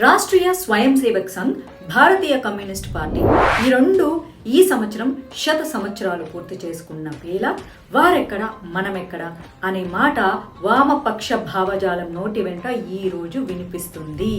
Rashtriya Swayam Sevak Sangh Bharatiya communist party ఈ రెండు ఈ సంవత్సరం శత సంవత్సరాలు పూర్తి చేసుకున్న వేళ వారెక్కడ మనమెక్కడ అనే మాట వామపక్ష భావజాలం నోటి వెంట ఈ రోజు వినిపిస్తుంది.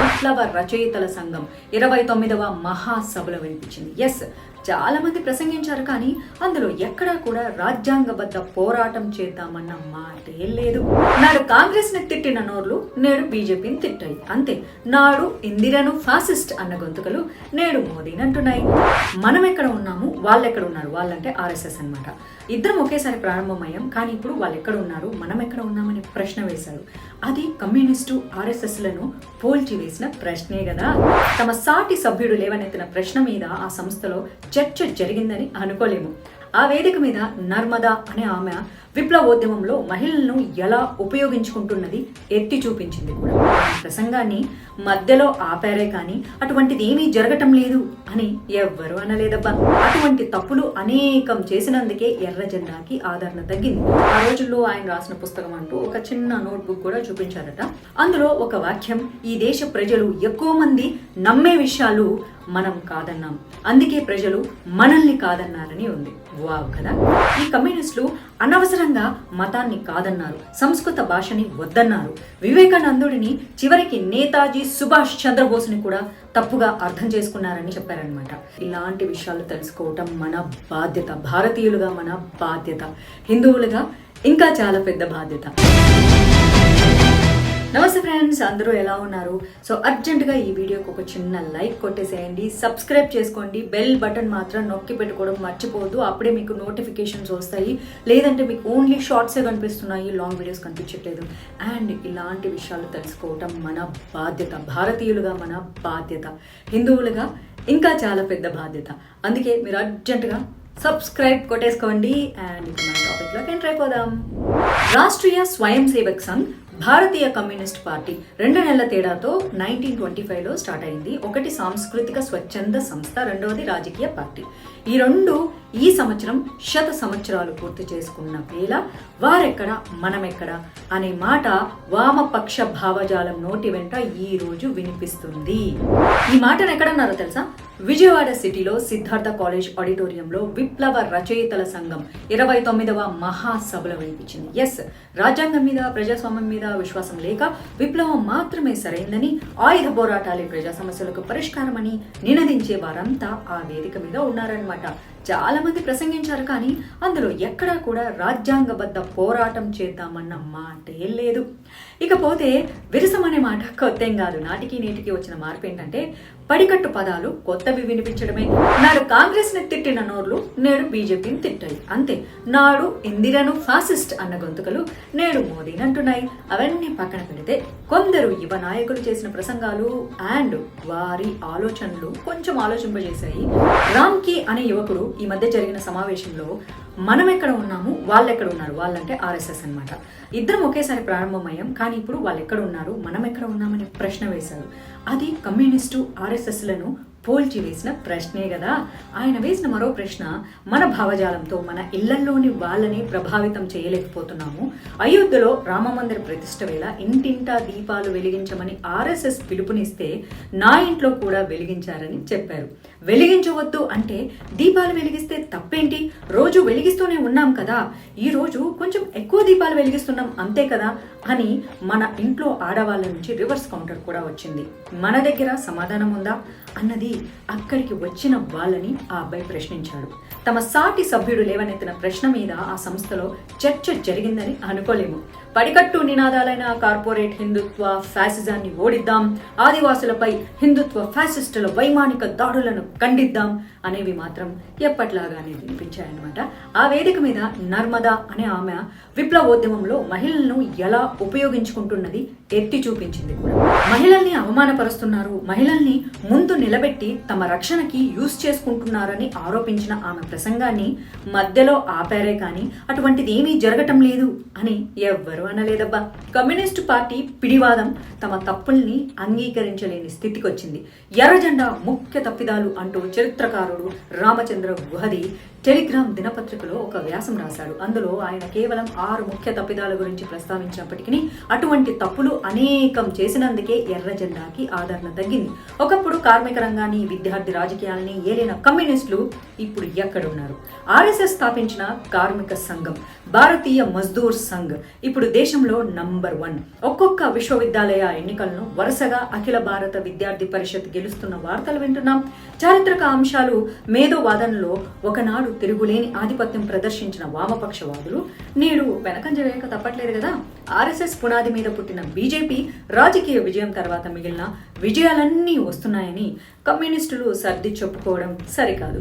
విప్లవ రచయితల సంఘం ఇరవై తొమ్మిదవ మహాసభలో వినిపించింది. ఎస్ చాలా మంది ప్రసంగించారు కానీ అందులో ఎక్కడా కూడా రాజ్యాంగబద్ధ పోరాటం చేద్దామన్న మాటే లేదు. నాడు కాంగ్రెస్ని తిట్టిన నోర్లు నేడు బీజేపీని తిట్టాయి. అంతే. నాడు ఇందిరను ఫాసిస్ట్ అన్న గొంతుకలు నేడు మోదీని అంటున్నాయి. మనం ఎక్కడ ఉన్నాము? వాళ్ళు ఎక్కడ ఉన్నారు? వాళ్ళంటే ఆర్ఎస్ఎస్ అన్నమాట. ఇద్దరం ఒకేసారి ప్రారంభమయ్యాం కానీ ఇప్పుడు వాళ్ళు ఎక్కడ ఉన్నారు? మనం ఎక్కడ ఉన్నామని ప్రశ్న వేశారు. అది కమ్యూనిస్టు ఆర్ఎస్ఎస్లను పోల్చి వేసిన ప్రశ్నే కదా తమ సాటి సభ్యుడు లేవనెత్తిన ప్రశ్న మీద ఆ సంస్థలో చర్చ జరిగిందని అనుకోలేము. ఆ వేదిక మీద నర్మదా అనే ఆమె విప్లవోద్యమంలో మహిళలను ఎలా ఉపయోగించుకుంటున్నది ఎత్తి చూపించింది కూడా. ప్రసంగాన్ని మధ్యలో ఆపారే కానీ అటువంటిది ఏమీ జరగటం లేదు అని ఎవ్వరూ అనలేదబ్బా. అటువంటి తప్పులు అనేకం చేసినందుకే ఎర్ర జెండాకి ఆదరణ తగ్గింది. ఆ రోజుల్లో ఆయన రాసిన పుస్తకం అంటూ ఒక చిన్న నోట్బుక్ కూడా చూపించారట. అందులో ఒక వాక్యం ఈ దేశ ప్రజలు ఎక్కువ మంది నమ్మే విషయాలు మనం కాదన్నాం. అందుకే ప్రజలు మనల్ని కాదన్నారని ఉంది. వావ్ కదా? ఈ కమ్యూనిస్టులు అనవసరంగా మతాన్ని కాదన్నారు సంస్కృత భాషని వద్దన్నారు. వివేకానందుడిని చివరికి నేతాజీ సుభాష్ చంద్రబోస్ని కూడా తప్పుగా అర్థం చేసుకున్నారని చెప్పారనమాట ఇలాంటి విషయాలు తెలుసుకోవటం మన బాధ్యత. భారతీయులుగా మన బాధ్యత. హిందువులుగా ఇంకా చాలా పెద్ద బాధ్యత. నమస్తే ఫ్రెండ్స్ అందరూ ఎలా ఉన్నారు? సో అర్జెంటుగా ఈ వీడియోకి ఒక చిన్న లైక్ కొట్టేసేయండి. సబ్స్క్రైబ్ చేసుకోండి. బెల్ బటన్ మాత్రం నొక్కి పెట్టుకోవడం మర్చిపోవద్దు. అప్పుడే మీకు నోటిఫికేషన్స్ వస్తాయి. లేదంటే మీకు ఓన్లీ షార్ట్సే కనిపిస్తున్నాయి. లాంగ్ వీడియోస్ కనిపించట్లేదు. అండ్ ఇలాంటి విషయాలు తెలుసుకోవటం మన బాధ్యత. భారతీయులుగా మన బాధ్యత. హిందువులుగా ఇంకా చాలా పెద్ద బాధ్యత. అందుకే మీరు అర్జెంటుగా సబ్స్క్రైబ్ కొట్టేసుకోండి. అండ్ ఇప్పుడు మన టాపిక్లోకి ఎంటర్ అయిపోదాం. రాష్ట్రీయ స్వయం సేవక్ సంఘ్ భారతీయ కమ్యూనిస్ట్ పార్టీ రెండు నెలల తేడాతో నైన్టీన్ ట్వంటీ ఫైవ్లో స్టార్ట్ అయింది. ఒకటి సాంస్కృతిక స్వచ్ఛంద సంస్థ రెండవది రాజకీయ పార్టీ. ఈ రెండు ఈ సంవత్సరం శత సంవత్సరాలు పూర్తి చేసుకున్న వేళ వారెక్కడ మనమెక్కడ అనే మాట వామపక్ష భావజాలం నోటి వెంట ఈ రోజు వినిపిస్తుంది. ఈ మాటను ఎక్కడన్నారో తెలుసా? విజయవాడ సిటీలో సిద్ధార్థ కాలేజ్ ఆడిటోరియంలో విప్లవ రచయితల సంఘం ఇరవై తొమ్మిదవ మహాసభలో వినిపించింది. ఎస్ రాజ్యాంగం మీద ప్రజాస్వామ్యం మీద విశ్వాసం లేక విప్లవం మాత్రమే సరైందని ఆయుధ పోరాటాలే ప్రజా సమస్యలకు పరిష్కారమని నినదించే వారంతా ఆ వేదిక మీద ఉన్నారన్నమాట. చాలా మంది ప్రసంగించారు కానీ అందులో ఎక్కడా కూడా రాజ్యాంగబద్ధ పోరాటం చేద్దామన్న మాటే లేదు. ఇకపోతే విరసం అనే మాట కొత్త కాదు. నాటికి నేటికి వచ్చిన మార్పు ఏంటంటే పడికట్టు పదాలు కొత్తవి వినిపించడమే. నాడు కాంగ్రెస్ని తిట్టిన నోర్లు నేడు బీజేపీని తిట్టాయి. అంతే. నాడు ఇందిరను ఫాసిస్ట్ అన్న గొంతుకలు నేడు మోదీని అంటున్నాయి. అవన్నీ పక్కన పెడితే కొందరు యువ నాయకులు చేసిన ప్రసంగాలు అండ్ వారి ఆలోచనలు కొంచెం ఆలోచింపజేశాయి. రామ్కి అనే యువకుడు ఈ మధ్య జరిగిన సమావేశంలో మనం ఎక్కడ ఉన్నాము వాళ్ళు ఎక్కడ ఉన్నారు? వాళ్ళంటే ఆర్ఎస్ఎస్ అన్నమాట. ఇద్దరం ఒకేసారి ప్రారంభమయ్యాం కానీ ఇప్పుడు వాళ్ళు ఎక్కడ ఉన్నారు? మనం ఎక్కడ ఉన్నామనే ప్రశ్న వేశారు. అది కమ్యూనిస్టు ఆర్ఎస్ఎస్లను పోల్చి వేసిన ప్రశ్నే కదా ఆయన వేసిన మరో ప్రశ్న మన భావజాలంతో మన ఇళ్ళల్లోని వాళ్ళని ప్రభావితం చేయలేకపోతున్నాము. అయోధ్యలో రామమందిర ప్రతిష్ట వేళ ఇంటింటా దీపాలు వెలిగించమని ఆర్ఎస్ఎస్ పిలుపునిస్తే నా ఇంట్లో కూడా వెలిగించారని చెప్పారు. వెలిగించవద్దు అంటే దీపాలు వెలిగిస్తే తప్పేంటి? రోజు వెలిగిస్తూనే ఉన్నాం కదా. ఈ రోజు కొంచెం ఎక్కువ దీపాలు వెలిగిస్తున్నాం అంతే కదా. అని మన ఇంట్లో ఆడవాళ్ళ నుంచి రివర్స్ కౌంటర్ కూడా వచ్చింది. మన దగ్గర సమాధానం ఉందా? అన్నది అక్కడికి వచ్చిన వాళ్ళని ఆ అబ్బాయి ప్రశ్నించాడు. తమ సాటి సభ్యుడు లేవనెత్తిన ప్రశ్న మీద ఆ సంస్థలో చర్చ జరిగిందని అనుకోలేము. పడికట్టు నినాదాలైన కార్పొరేట్ హిందుత్వ ఫ్యాసిజాన్ని ఓడిద్దాం. ఆదివాసులపై హిందుత్వ ఫ్యాసిస్టుల వైమానిక దాడులను ఖండిద్దాం అనేవి మాత్రం ఎప్పట్లాగానే వినిపించాయన్నమాట. ఆ వేదిక మీద నర్మదా అనే ఆమె విప్లవోద్యమంలో మహిళలను ఎలా ఉపయోగించుకుంటున్నది ఎత్తి చూపించింది కూడా. మహిళల్ని అవమానపరుస్తున్నారు. మహిళల్ని ముందు నిలబెట్టి తమ రక్షణకి యూజ్ చేసుకుంటున్నారని ఆరోపించిన ఆమె ప్రసంగాన్ని మధ్యలో ఆపారే కానీ అటువంటిది ఏమీ జరగటం లేదు అని ఎవ్వరూ అనలేదబ్బా. కమ్యూనిస్టు పార్టీ పిడివాదం తమ తప్పుల్ని అంగీకరించలేని స్థితికి వచ్చింది ఎర్రజెండా ముఖ్య తప్పిదాలు అంటూ చరిత్రకారుడు రామచంద్ర గుహది టెలిగ్రామ్ దినపత్రికలో ఒక వ్యాసం రాశాడు. అందులో ఆయన కేవలం ఆరు ముఖ్య తప్పిదాల గురించి ప్రస్తావించినప్పటికీ అటువంటి తప్పులు అనేకం చేసినందుకే ఎర్ర జెండాకి ఆదరణ తగ్గింది. ఒకప్పుడు కార్మిక రంగాన్ని విద్యార్థి రాజకీయాలని ఏలిన కమ్యూనిస్టులు ఇప్పుడు ఎక్కడున్నారు? ఆర్ఎస్ఎస్ స్థాపించిన కార్మిక సంఘం భారతీయ మజ్దూర్ సంఘ్ ఇప్పుడు దేశంలో నంబర్ వన్. ఒక్కొక్క విశ్వవిద్యాలయ ఎన్నికలను వరుసగా అఖిల భారత విద్యార్థి పరిషత్ గెలుస్తున్న వార్తలు వింటున్నాం. చారిత్రక అంశాలు మేధో వాదనలో ఒకనాడు తిరుగులేని ఆధిపత్యం ప్రదర్శించిన వామపక్షవాదులు నేడు వెనకంజ వేయక తప్పట్లేదు కదా? ఆర్ఎస్ఎస్ పునాది మీద పుట్టిన బీజేపీ రాజకీయ విజయం తర్వాత మిగిలిన విజయాలన్నీ వస్తున్నాయని కమ్యూనిస్టులు సర్ది చెప్పుకోవడం సరికాదు.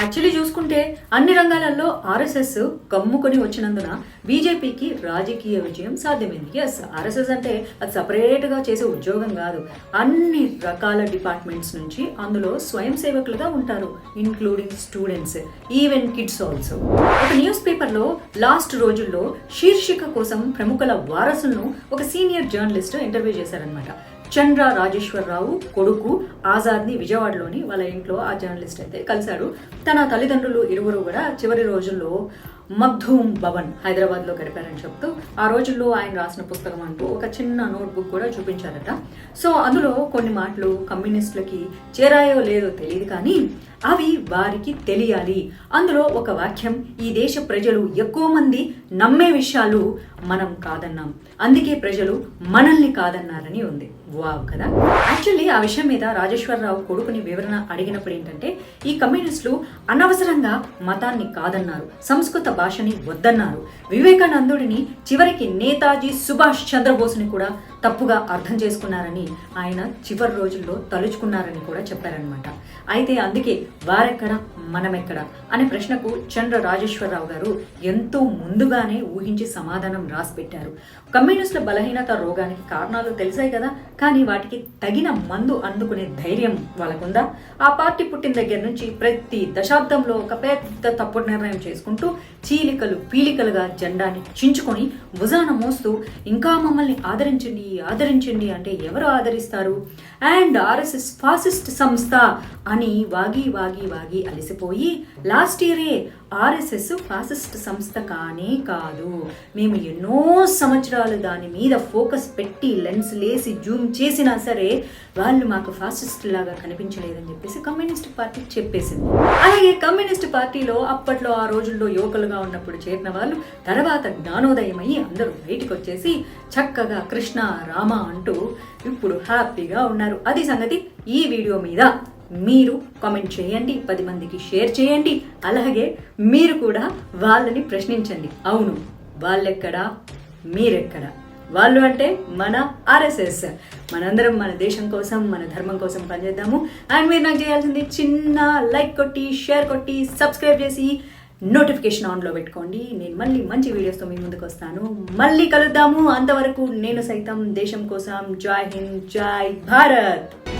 యాక్చువల్లీ చూసుకుంటే అన్ని రంగాలలో ఆర్ఎస్ఎస్ కమ్ముకొని వచ్చినందున బీజేపీకి రాజకీయ విజయం సాధ్యమైంది. ఎస్ ఆర్ఎస్ఎస్ అంటే అది సపరేట్గా చేసే ఉద్యోగం కాదు. అన్ని రకాల డిపార్ట్మెంట్స్ నుంచి అందులో స్వయం సేవకులుగా ఉంటారు including students even kids also ఒక న్యూస్ పేపర్లో లాస్ట్ రోజుల్లో శీర్షిక కోసం ప్రముఖుల వారసులను ఒక సీనియర్ జర్నలిస్ట్ ఇంటర్వ్యూ చేశారనమాట చంద్ర రాజేశ్వరరావు కొడుకు ఆజాద్ని విజయవాడలోని వాళ్ళ ఇంట్లో ఆ జర్నలిస్ట్ అయితే కలిశాడు. తన తల్లిదండ్రులు ఇరువురు కూడా చివరి రోజుల్లో మగ్ధూమ్ భవన్ హైదరాబాద్లో గడిపారని చెప్తూ ఆ రోజుల్లో ఆయన రాసిన పుస్తకం అంటూ ఒక చిన్న నోట్బుక్ కూడా చూపించారట. సో అందులో కొన్ని మాటలు కమ్యూనిస్టులకి చేరాయో లేదో తెలియదు కానీ అవి వారికి తెలియాలి. అందులో ఒక వాక్యం ఈ దేశ ప్రజలు ఎక్కువ మంది నమ్మే విషయాలు మనం కాదన్నాం. అందుకే ప్రజలు మనల్ని కాదన్నారని ఉంది. వావ్ కదా. యాక్చువల్లీ ఆ విషయం మీద రాజేశ్వరరావు కొడుకుని వివరణ అడిగినప్పుడు ఏంటంటే ఈ కమ్యూనిస్టులు అనవసరంగా మతాన్ని కాదన్నారు సంస్కృత భాషని వద్దన్నారు. వివేకానందుడిని చివరికి నేతాజీ సుభాష్ చంద్రబోస్ని కూడా తప్పుగా అర్థం చేసుకున్నారని ఆయన చివరి రోజుల్లో తలుచుకున్నారని కూడా చెప్పారనమాట అయితే అందుకే వారెక్కడ మనమెక్కడ అనే ప్రశ్నకు చంద్ర రాజేశ్వరరావు గారు ఎంతో ముందుగానే ఊహించి సమాధానం రాసిపెట్టారు. కమ్యూనిస్టుల బలహీనత రోగానికి కారణాలు తెలిసాయి కదా కానీ వాటికి తగిన మందు అందుకునే ధైర్యం వాళ్ళకుందా? ఆ పార్టీ పుట్టిన దగ్గర నుంచి ప్రతి దశాబ్దంలో ఒక పెద్ద తప్పుడు నిర్ణయం చేసుకుంటూ చీలికలు పీలికలుగా జెండాని చించుకొని భుజాన మోస్తూ ఇంకా మమ్మల్ని ఆదరించండి ఆదరించండి అంటే ఎవరు ఆదరిస్తారు? అండ్ ఆర్ఎస్ఎస్ ఫాసిస్ట్ సంస్థ అని వాగి వాగి వాగి అలసిపోయి లాస్ట్ ఇయరే ఆర్ఎస్ఎస్ ఫాసిస్ట్ సంస్థ కానే కాదు. మేము ఎన్నో సంవత్సరాలు దాని మీద ఫోకస్ పెట్టి లెన్స్ లేసి జూమ్ చేసినా సరే వాళ్ళు మాకు ఫాసిస్ట్ లాగా కనిపించలేదని చెప్పేసి కమ్యూనిస్ట్ పార్టీ చెప్పేసింది. అలాగే కమ్యూనిస్ట్ పార్టీలో అప్పట్లో ఆ రోజుల్లో యువకులుగా ఉన్నప్పుడు చేరిన వాళ్ళు తర్వాత జ్ఞానోదయం అయ్యి అందరూ బయటకు వచ్చేసి చక్కగా కృష్ణ రామ అంటూ ఇప్పుడు హ్యాపీగా ఉన్నారు. అది సంగతి ఈ వీడియో మీద. మీరు కామెంట్ చేయండి పది మందికి షేర్ చేయండి అలాగే మీరు కూడా వాళ్ళని ప్రశ్నించండి. అవును వాళ్ళెక్కడా? మీరెక్కడా? వాళ్ళు అంటే మన ఆర్ఎస్ఎస్ మనందరం మన దేశం కోసం మన ధర్మం కోసం పనిచేద్దాము. అండ్ మీరు నాకు చేయాల్సింది చిన్న లైక్ కొట్టి షేర్ కొట్టి సబ్స్క్రైబ్ చేసి నోటిఫికేషన్ ఆన్లో పెట్టుకోండి. నేను మళ్ళీ మంచి వీడియోస్తో మీ ముందుకు వస్తాను. మళ్ళీ కలుద్దాము. అంతవరకు నేను సైతం దేశం కోసం. జై హింద్ జై భారత్.